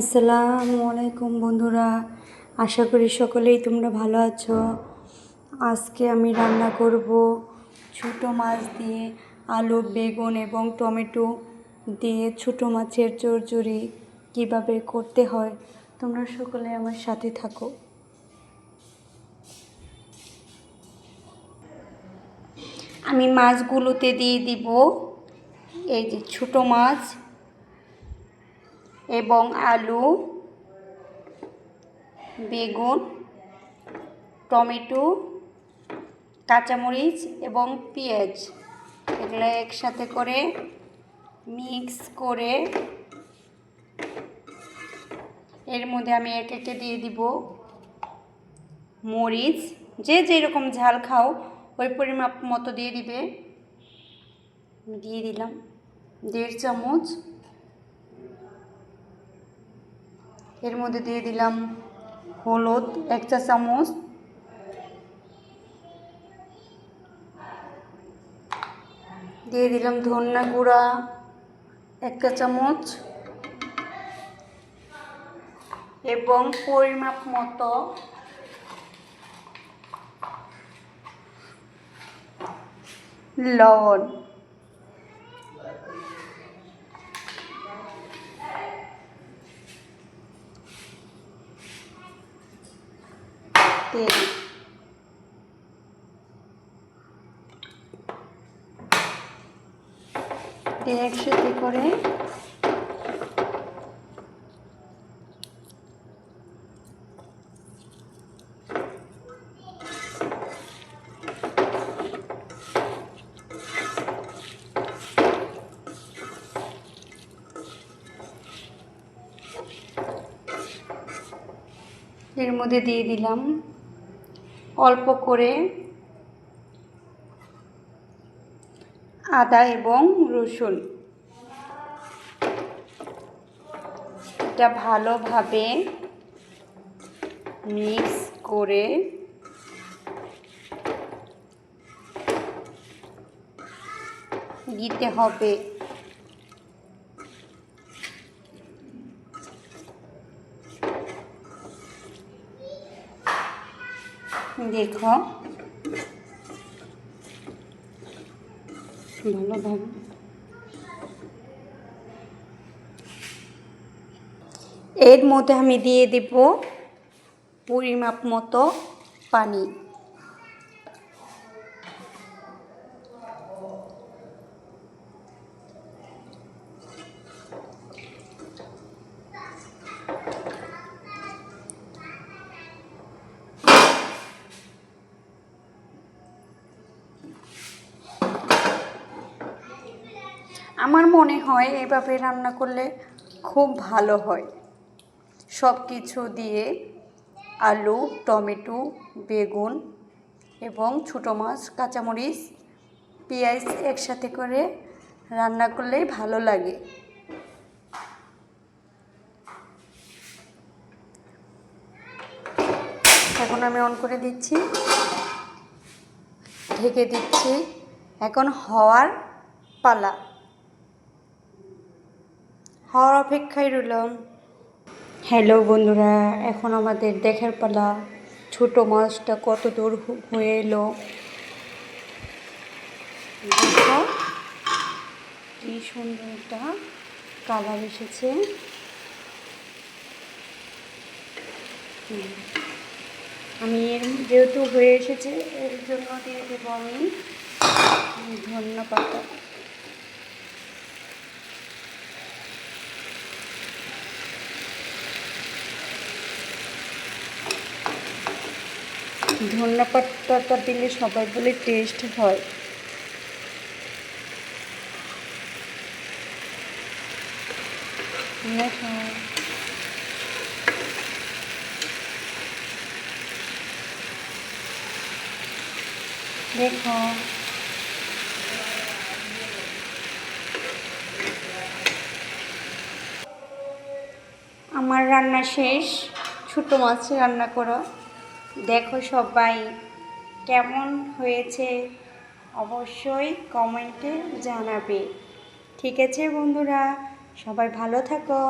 আসসালামু আলাইকুম বন্ধুরা। আশা করি সকলেই তোমরা ভালো আছো। আজকে আমি রান্না করব ছোটো মাছ দিয়ে আলু, বেগুন এবং টমেটো দিয়ে ছোটো মাছের চচ্চড়ি কীভাবে করতে হয় তোমরা সকলে আমার সাথে থাকো। আমি মাছগুলোতে দিয়ে দিব। এই যে ছোটো মাছ এবং আলু, বেগুন, টমেটো, কাঁচামরিচ এবং পেঁয়াজ। এগুলো একসাথে করে মিক্স করে এর মধ্যে আমি এক একে দিয়ে দিব মরিচ। যে যেরকম ঝাল খাও, ওই পরিমাপ মতো দিয়ে দিবে। দিয়ে দিলাম দেড় চামচ। এর মধ্যে দিয়ে দিলাম হলুদ, এক চা চামচ। দিয়ে দিলাম ধনিয়া গুঁড়া, এক চা চামচ। এবং পরিমাপ মতো লবণ। তেল একসাথে করে এর মধ্যে দিয়ে দিলাম অল্প করে আদা এবং রসুন। এটা ভালোভাবে মিক্স করে দিতে হবে। দেখো। ভালোভাবে এর মধ্যে আমি দিয়ে দেব পরিমাপ মতো পানি। আমার মনে হয় এভাবে রান্না করলে খুব ভালো হয়। সব কিছু দিয়ে আলু, টমেটো, বেগুন এবং ছোটো মাছ, কাঁচামরিচ, পেঁয়াজ একসাথে করে রান্না করলেই ভালো লাগে। এখন আমি অন করে দিচ্ছি। ঢেকে দিচ্ছি। এখন হওয়ার পালা। হওয়ার অপেক্ষায় রইলাম। হ্যালো বন্ধুরা, এখন আমাদের দেখার পালা। ছোটো মাছটা কত দূর হয়ে এলো। কি সুন্দর একটা কালার এসেছে। আমি এর যেহেতু হয়ে এসেছে, এর জন্য দিয়ে দেবো আমি ধন্য ধনিয়া পাতাটা দিলে সবাই বলে টেস্ট হয়। দেখো। দেখো। আমার রান্না শেষ। ছোটো মাছ রান্না করো। দেখো সবাই কেমন হয়েছে? অবশ্যই কমেন্টে জানাবে। ঠিক আছে বন্ধুরা সবাই ভালো থাকো।